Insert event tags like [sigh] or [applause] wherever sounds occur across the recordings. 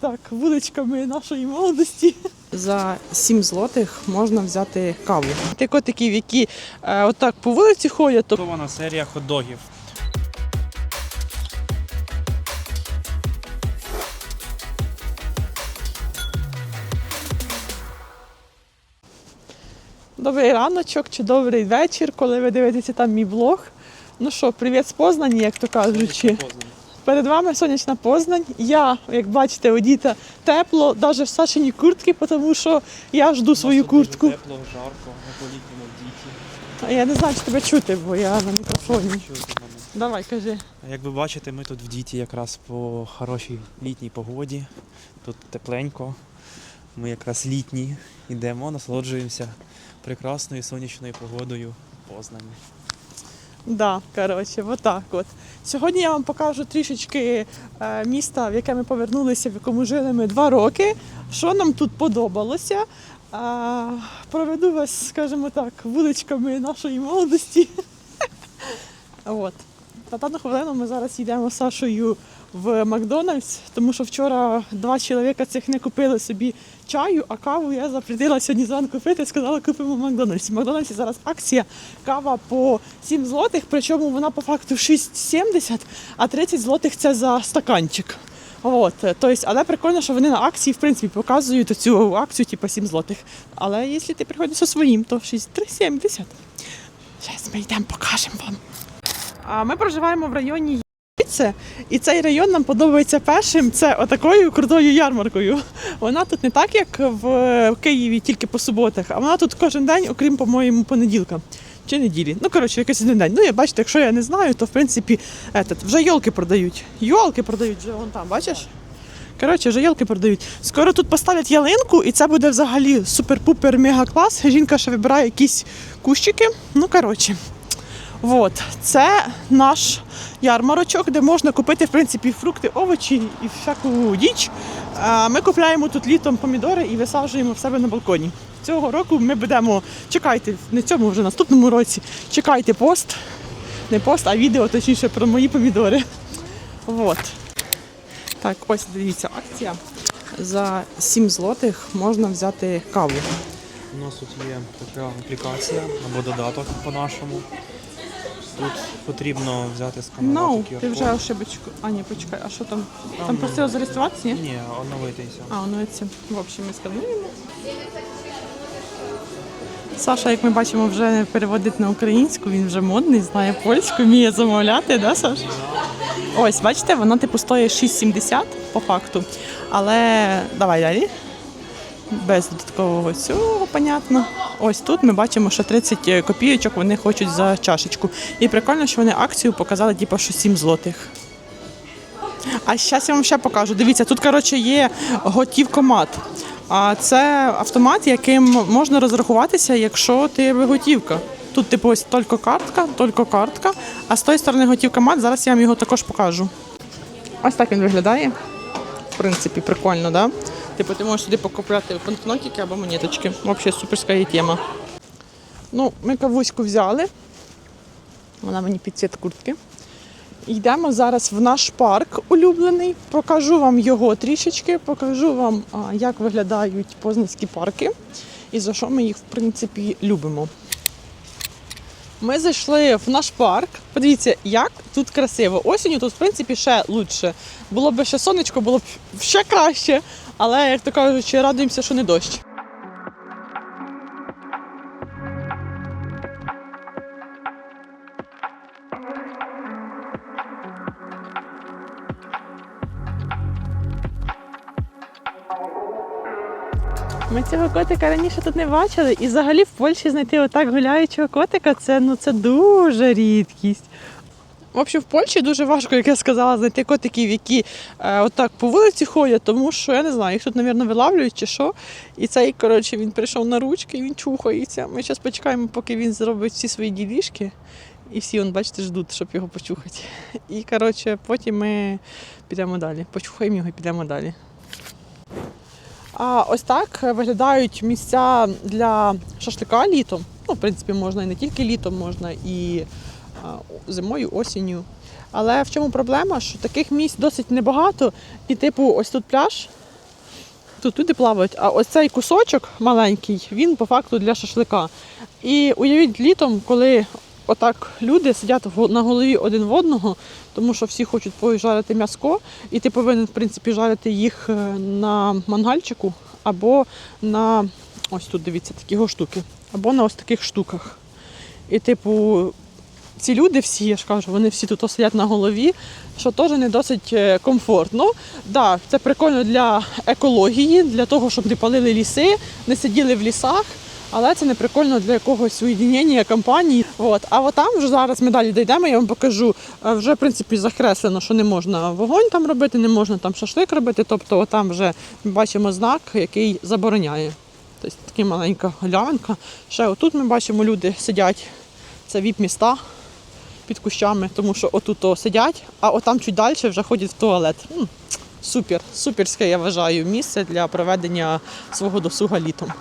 Так, вуличками нашої молодості. За 7 злотих можна взяти каву. Ти котиків, які е, отак по вулиці ходять, то Готована серія хот-догів. добрий раночок чи добрий вечір, коли ви дивитеся там мій влог. Ну що, привіт з Познані, як то кажучи. Перед вами сонячна Познань. Я, як бачите, одіта тепло, навіть в Сашині куртки, тому що я жду свою куртку. Тепло, жарко, на політньому діті. А Я не знаю, чи тебе чути, бо я на мікрофоні. Давай, кажи. Як ви бачите, ми тут в діті якраз по хорошій літній погоді. Тут тепленько. Ми якраз літні йдемо, насолоджуємося прекрасною сонячною погодою в Познані. Да, коротше, отак от. Сьогодні я вам покажу трішечки е, міста, в яке ми повернулися, в якому жили ми два роки. Що нам тут подобалося. Проведу вас, скажімо так, вуличками нашої молодості. [laughs] От. На дану хвилину ми зараз йдемо з Сашою в Макдональдс, тому що вчора два чоловіка цих не купили собі чаю, а каву я запретила сьогодні зранку купити, сказала, купимо в Макдональдсі. В Макдональдсі зараз акція кава по 7 злотих, причому вона по факту 6,70, а 30 злотих це за стаканчик. От, тобто, але прикольно, що вони на акції в принципі показують цю акцію, типу 7 злотих. Але якщо ти приходиш зі своїм, то 6,70. Зараз ми йдемо, покажемо вам. Ми проживаємо в районі Євице, і цей район нам подобається першим. Це отакою крутою ярмаркою. Вона тут не так, як в Києві, тільки по суботах, а вона тут кожен день, окрім, по-моєму, понеділка. Чи неділі. Ну, коротше, якийсь один день. Ну, я бачите, якщо я не знаю, то в принципі етот, вже йолки продають. Йолки продають вже вон там, бачиш? Коротше, вже йолки продають. Скоро тут поставлять ялинку, і це буде взагалі супер-пупер мега клас. Жінка ще вибирає якісь кущики. Ну, коротше. От, це наш ярмарочок, де можна купити в принципі фрукти, овочі і всяку діч. Ми купляємо тут літом помідори і висаджуємо в себе на балконі. Цього року ми будемо чекайте, не цьому вже наступному році. Чекайте пост, не пост, а відео точніше про мої помідори. От. Так, ось дивіться, акція. За 7 злотих можна взяти каву. У нас тут є така аплікація або додаток по-нашому. Тут потрібно взяти сканувати Ну, QR-код. ти вже ошибочку. А, ні, почекай, а що там? Там просили зареєструватися? ні? Ні, оновитися. А, ну це в общем ми скануємо. Саша, як ми бачимо, вже переводить на українську, він вже модний, знає польську, вміє замовляти, да, Саш? Ось, бачите, вона типу стоїть 6,70 по факту. Але давай далі. Без додаткового цього, понятно. Ось тут ми бачимо, що 30 копійочок вони хочуть за чашечку. І прикольно, що вони акцію показали, типу, що 7 злотих. А зараз я вам ще покажу. Дивіться, тут коротше є готівкомат. А це автомат, яким можна розрахуватися, якщо ти готівка. Тут, типу, ось тільки картка, тільки картка, а з тої сторони готівкомат. Зараз я вам його також покажу. Ось так він виглядає. В принципі, прикольно, да? Типу, ти можеш сюди покупляти банкнотики або монеточки. Взагалі суперська є тема. Ну, ми кавуську взяли. Вона мені під куртки. Йдемо зараз в наш парк улюблений. Покажу вам його трішечки, покажу вам, як виглядають познанські парки і за що ми їх, в принципі, любимо. Ми зайшли в наш парк. Подивіться, як тут красиво. Осінню тут, в принципі, ще лучше. Було б ще сонечко, було б ще краще. Але, як то кажучи, радуємося, що не дощ. Цього котика раніше тут не бачили. І взагалі в Польщі знайти отак гуляючого котика це, ну, це дуже рідкість. В общем, в Польщі дуже важко, як я сказала, знайти котиків, які е, отак по вулиці ходять, тому що я не знаю, їх тут, мабуть, вилавлюють чи що. І цей, коротше, він прийшов на ручки, він чухається. Ми зараз почекаємо, поки він зробить всі свої ділішки. І всі, он, бачите, ждуть, щоб його почухати. І коротше, потім ми підемо далі. Почухаємо його і підемо далі. А ось так виглядають місця для шашлика літом. Ну, в принципі, можна і не тільки літом, можна і зимою, осінню. Але в чому проблема? Що таких місць досить небагато. І, типу, ось тут пляж, тут люди плавають, а ось цей кусочок маленький, він по факту для шашлика. І уявіть літом, коли отак люди сидять на голові один в одного, тому що всі хочуть пожарити м'яско, і ти повинен, в принципі, жарити їх е, на мангальчику або на ось тут дивіться такі штуки, або на ось таких штуках. І, типу, ці люди всі, я ж кажу, вони всі тут сидять на голові, що теж не досить е, комфортно. Так, да, це прикольно для екології, для того, щоб не палили ліси, не сиділи в лісах. Але це не прикольно для якогось уєднання компанії. От. А от там вже зараз ми далі дійдемо, я вам покажу. е, Вже в принципі закреслено, що не можна вогонь там робити, не можна там шашлик робити. Тобто там вже ми бачимо знак, який забороняє. Тобто така маленька галявинка. Ще отут ми бачимо, люди сидять. Це віп-міста під кущами, тому що отут сидять, а отам чуть далі вже ходять в туалет. Супер, суперське, я вважаю, місце для проведення свого досуга літом.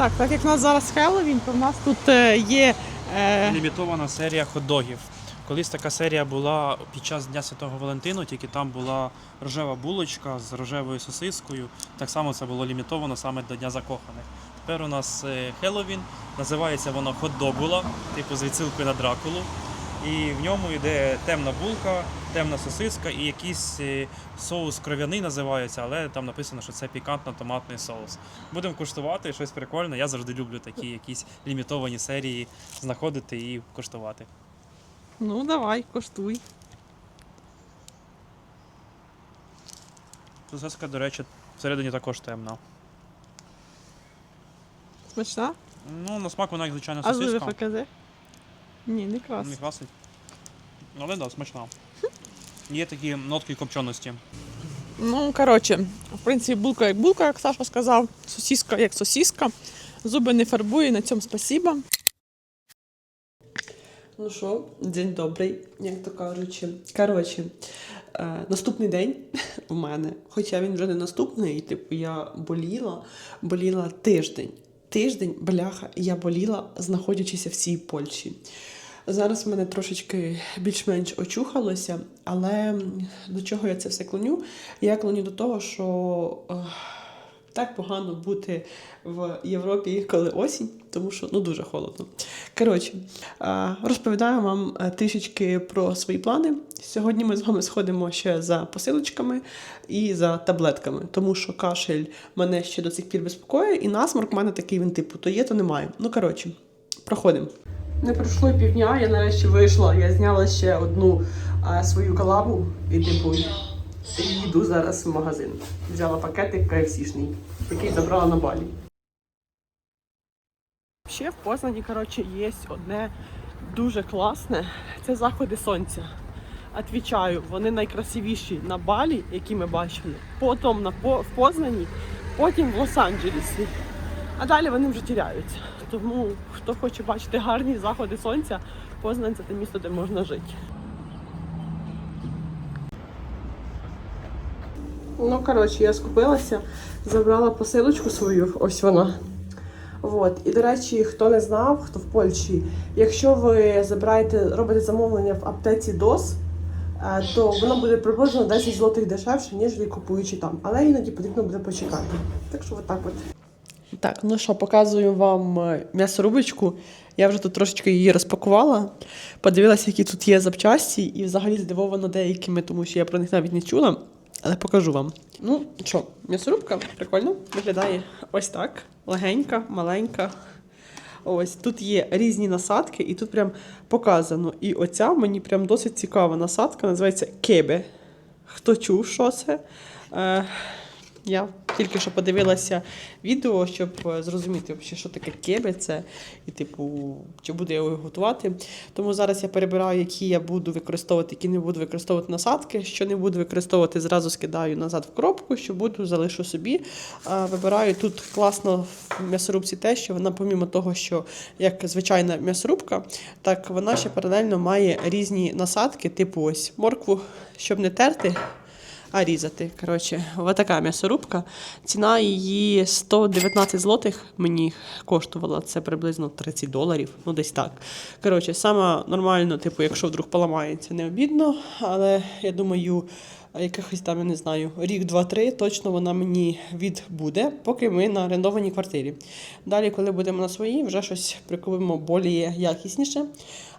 Так, так як в нас зараз Хеллоуін, то в нас тут е, є. Е, Лімітована серія хот-догів. Колись така серія була під час Дня Святого Валентину, тільки там була рожева булочка з рожевою сосискою. Так само це було лімітовано саме до Дня Закоханих. Тепер у нас е, Хеллоуін, називається воно хот-догула, типу з відсилкою на Дракулу. І в ньому йде темна булка, темна сосиска і якийсь е, соус кров'яний називається, але там написано, що це пікантно-томатний соус. Будемо куштувати щось прикольне. Я завжди люблю такі якісь лімітовані серії знаходити і куштувати. ну давай, коштуй. Сосиска, до речі, всередині також темна. Смачна? Ну, на смак вона як звичайна А сосиска. покажи. Ні, не Не красить. красить. Але да, смачна. [laughs] Є такі нотки копченості. Ну, коротше, в принципі, булка як булка, як Саша сказав, сосіска як сосіска. Зуби не фарбує, на цьому спасіба. Ну що, день добрий, як то кажучи. Коротше, е, наступний день у мене, хоча він вже не наступний, типу, я боліла, боліла тиждень. Тиждень, бляха, я боліла, знаходячися в цій Польщі. Зараз в мене трошечки більш-менш очухалося, але до чого я це все клоню? Я клоню до того, що е, так погано бути в Європі, коли осінь, тому що ну дуже холодно. Коротше, е, розповідаю вам е, трішечки про свої плани. Сьогодні ми з вами сходимо ще за посилочками і за таблетками, тому що кашель мене ще до цих пір безпокоює, і насморк в мене такий він типу, то є, то немає. Ну коротше, проходимо. Не пройшло півдня, я нарешті вийшла. Я зняла ще одну е, свою колабу і типу їду зараз в магазин. Взяла пакетик KFC-шний, який забрала на балі. Ще в Познані, коротше, є одне дуже класне. Це заходи сонця. Отвічаю, вони найкрасивіші на Балі, які ми бачили, потім на в Познані, потім в Лос-Анджелесі. А далі вони вже тіряються. Тому хто хоче бачити гарні заходи сонця, Познань це те місто, де можна жити. Ну, коротше, я скупилася, забрала посилочку свою, ось вона. От. І, до речі, хто не знав, хто в Польщі, якщо ви забираєте, робите замовлення в аптеці ДОС, е, то воно буде приблизно 10 злотих дешевше, ніж купуючи там. Але іноді потрібно буде почекати. Так що отак от. Так, ну що, показую вам е, м'ясорубочку. Я вже тут трошечки її розпакувала, подивилася, які тут є запчасті, і взагалі здивована деякими, тому що я про них навіть не чула. Але покажу вам. Ну що, м'ясорубка прикольно виглядає ось так. Легенька, маленька. Ось тут є різні насадки, і тут прям показано. І оця мені прям досить цікава насадка, називається кебе. Хто чув, що це? Е, я тільки що подивилася відео, щоб е, зрозуміти, що таке кебе це, і, типу, чи буду я його готувати. Тому зараз я перебираю, які я буду використовувати, які не буду використовувати насадки. Що не буду використовувати, зразу скидаю назад в коробку, що буду, залишу собі. Вибираю тут класно в м'ясорубці те, що вона, помімо того, що як звичайна м'ясорубка, так вона ще паралельно має різні насадки, типу ось моркву, щоб не терти. А різати. Коротше, отака м'ясорубка. Ціна її 119 злотих мені коштувала. Це приблизно 30 доларів, ну десь так. Коротше, саме нормально, типу, якщо вдруг поламається, не обідно, але я думаю, якихось там, я не знаю, рік, два-три, точно вона мені відбуде, поки ми на орендованій квартирі. Далі, коли будемо на своїй, вже щось прикупимо більш якісніше.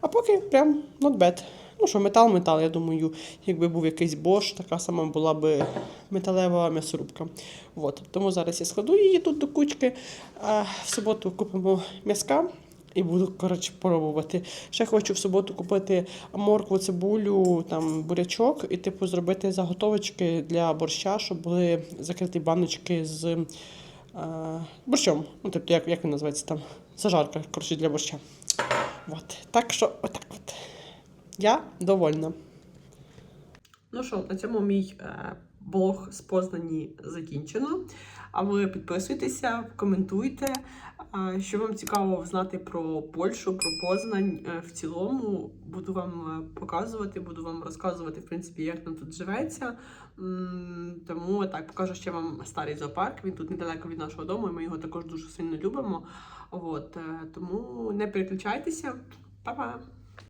А поки прям not bad. Ну що, метал, метал, я думаю, якби був якийсь Bosch, така сама була би металева м'ясорубка. От. Тому зараз я складу її тут до кучки. А в суботу купимо м'яска. І буду коротше пробувати. Ще хочу в суботу купити моркву, цибулю, там бурячок і типу зробити заготовочки для борща, щоб були закриті баночки з е, борщом. Ну, тобто, як, як він називається там? Зажарка, коротше, для борща. От. Так що, отак от. Я довольна. Ну що, на цьому мій е, блог з Познані закінчено. А ви підписуйтеся, коментуйте. Що вам цікаво знати про Польщу, про Познань е, в цілому. Буду вам е, показувати, буду вам розказувати, в принципі, як нам тут живеться. Тому так покажу ще вам старий зоопарк. Він тут недалеко від нашого дому, і ми його також дуже сильно любимо. От, е, тому не переключайтеся. Па-па!